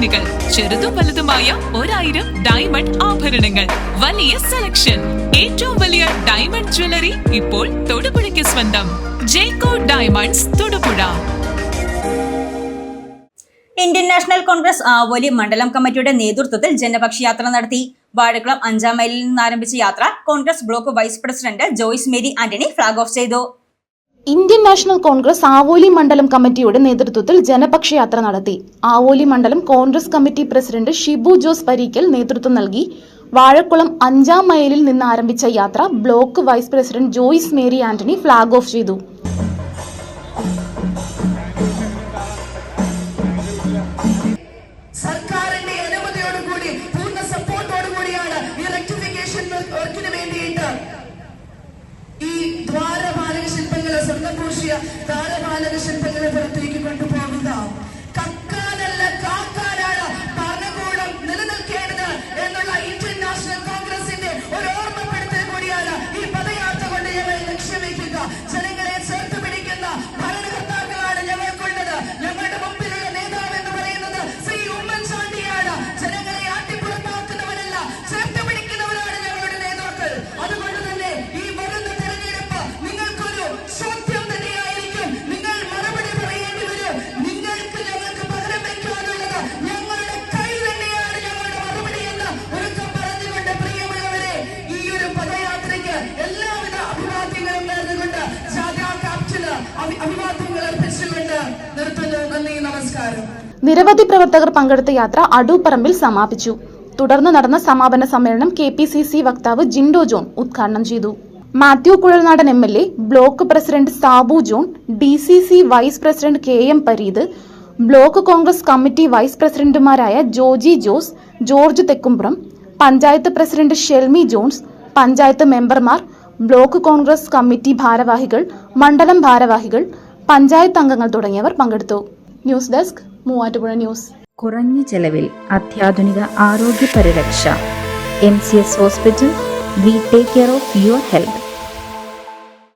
ചെയിനുകൾ ചെറുതും വലുതുമായ ഒരായിരം ഡയമണ്ട് ആഭരണങ്ങൾ. വലിയ സെലക്ഷൻ ഏറ്റവും വലിയ ഡയമണ്ട് ജ്വല്ലറി ഇപ്പോൾ തൊടുപുഴയ്ക്ക് സ്വന്തം. Jeko diamonds Thodupuzha. Indian National Congress Avoli മണ്ഡലം കമ്മിറ്റിയുടെ നേതൃത്വത്തിൽ ജനപക്ഷ യാത്ര നടത്തി. വാഴക്കുളം അഞ്ചാം മൈലിൽ നിന്ന് ആരംഭിച്ച യാത്ര Congress block vice president Joyce Mary Antony flag off ചെയ്തു. ഇന്ത്യൻ നാഷണൽ കോൺഗ്രസ് ആവോലി മണ്ഡലം കമ്മിറ്റിയുടെ നേതൃത്വത്തിൽ ജനപക്ഷ യാത്ര നടത്തി. ആവോലി മണ്ഡലം കോൺഗ്രസ് കമ്മിറ്റി പ്രസിഡന്റ് ഷിബു ജോസ് പരീക്കൽ നേതൃത്വം നൽകി. വാഴക്കുളം അഞ്ചാം മൈലിൽ നിന്ന് ആരംഭിച്ച യാത്ര block vice president Joyce Mary Antony flag off ചെയ്തു. ദ്വാരപാലക ശില്പങ്ങളെ പുറത്തേക്ക് കൊണ്ടുപോകുക നന്ദി നമസ്കാരം. നിരവധി പ്രവർത്തകർ പങ്കെടുത്ത യാത്ര അടൂപ്പറമ്പിൽ സമാപിച്ചു. തുടർന്ന് നടന്ന സമാപന സമ്മേളനം കെ പി സി സി വക്താവ് ജിൻഡോ ജോൺ ഉദ്ഘാടനം ചെയ്തു. Mathew Kuzhalnadan M L A block president Sabu John D C C vice president K M Pareeth block Congress committee vice പ്രസിഡന്റുമാരായ ജോജി ജോസ് ജോർജ് തെക്കുംപുറം പഞ്ചായത്ത് പ്രസിഡന്റ് ഷെൽമി ജോൺസ് പഞ്ചായത്ത് മെമ്പർമാർ ബ്ലോക്ക് കോൺഗ്രസ് കമ്മിറ്റി ഭാരവാഹികൾ മണ്ഡലം ഭാരവാഹികൾ പഞ്ചായത്ത് അംഗങ്ങൾ തുടങ്ങിയവർ പങ്കെടുത്തു. News desk Muvattupuzha news. കുറഞ്ഞ ചെലവിൽ അത്യാധുനിക ആരോഗ്യ പരിരക്ഷ M C S hospital we take care of your health